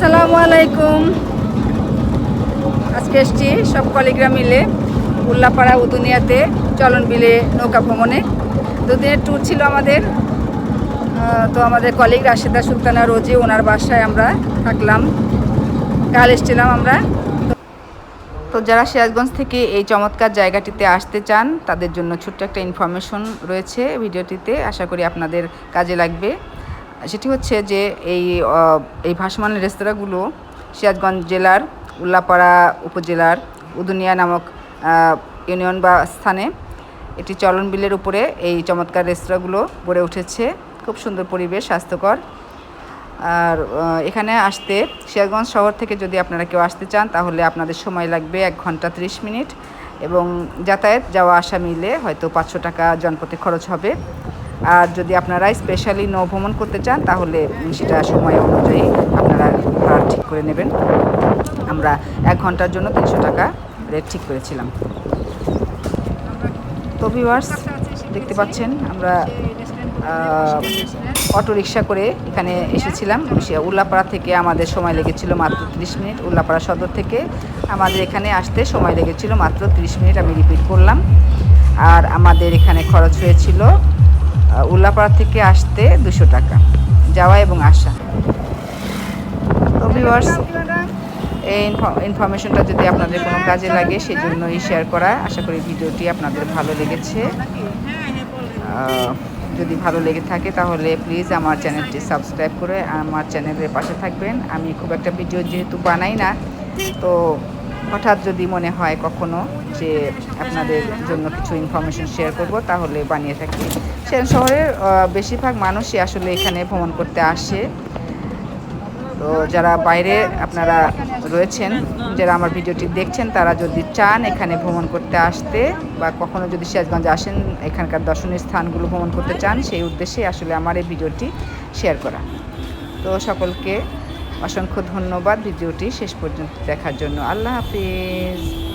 আসসালামু আলাইকুম। আজকে এসছি সব কলিগরা মিলে উল্লাপাড়া উদুনিয়াতে চলন বিলে নৌকা ভ্রমণে। দুদিনের ট্যুর ছিল আমাদের। তো আমাদের কলিগ রাশেদা সুলতানা রোজি, ওনার বাসায় আমরা থাকলাম। কাল এসছিলাম আমরা। তো যারা সিরাজগঞ্জ থেকে এই চমৎকার জায়গাটিতে আসতে চান, তাদের জন্য ছোট্ট একটা ইনফরমেশন রয়েছে ভিডিওটিতে। আশা করি আপনাদের কাজে লাগবে। সেটি হচ্ছে যে এই এই ভাসমান রেস্তোরাঁগুলো সিরাজগঞ্জ জেলার, উল্লাপাড়া উপজেলার, উদুনিয়া নামক ইউনিয়ন বা স্থানে এটি চলন বিলের উপরে এই চমৎকার রেস্তোরাঁগুলো গড়ে উঠেছে। খুব সুন্দর পরিবেশ, স্বাস্থ্যকর। আর এখানে আসতে সিরাজগঞ্জ শহর থেকে যদি আপনারা কেউ আসতে চান, তাহলে আপনাদের সময় লাগবে এক ঘণ্টা ত্রিশ মিনিট এবং যাতায়াত যাওয়া আসা মিলে হয়তো পাঁচশো টাকা জনপথে খরচ হবে। আর যদি আপনারা স্পেশালি নৌ ভ্রমণ করতে চান, তাহলে সেটা সময় অনুযায়ী আপনারা ভাড়া ঠিক করে নেবেন। আমরা এক ঘণ্টার জন্য তিনশো টাকা রেট ঠিক করেছিলাম। তো ভিউয়ার্স দেখতে পাচ্ছেন, আমরা অটো রিক্সা করে এখানে এসেছিলাম। উল্লাপাড়া থেকে আমাদের সময় লেগেছিল মাত্র 30 মিনিট। উল্লাপাড়া সদর থেকে আমাদের এখানে আসতে সময় লেগেছিল মাত্র 30 মিনিট, আমি রিপিট করলাম। আর আমাদের এখানে খরচ হয়েছিল উল্লাপাড়া থেকে আসতে দুশো টাকা, যাওয়া এবং আসা। তো ভিউয়ার্স এই ইনফরমেশনটা যদি আপনাদের কোনো কাজে লাগে সেই জন্যই শেয়ার করা। আশা করি ভিডিওটি আপনাদের ভালো লেগেছে। যদি ভালো লেগে থাকে, তাহলে প্লিজ আমার চ্যানেলটি সাবস্ক্রাইব করে আমার চ্যানেলের পাশে থাকবেন। আমি খুব একটা ভিডিও যেহেতু বানাই না, তো হঠাৎ যদি মনে হয় কখনো যে আপনাদের জন্য কিছু ইনফরমেশন শেয়ার করব, তাহলে বানিয়ে থাকি। সেন শহরের বেশিরভাগ মানুষই আসলে এখানে ভ্রমণ করতে আসে। তো যারা বাইরে আপনারা রয়েছেন, যারা আমার ভিডিওটি দেখছেন, তারা যদি চান এখানে ভ্রমণ করতে আসতে বা কখনো যদি সিরাজগঞ্জ আসেন, এখানকার দর্শনীয় স্থানগুলো ভ্রমণ করতে চান, সেই উদ্দেশ্যে আসলে আমার এই ভিডিওটি শেয়ার করা। তো সকলকে অসংখ্য ধন্যবাদ ভিডিওটি শেষ পর্যন্ত দেখার জন্য। আল্লাহ হাফিজ।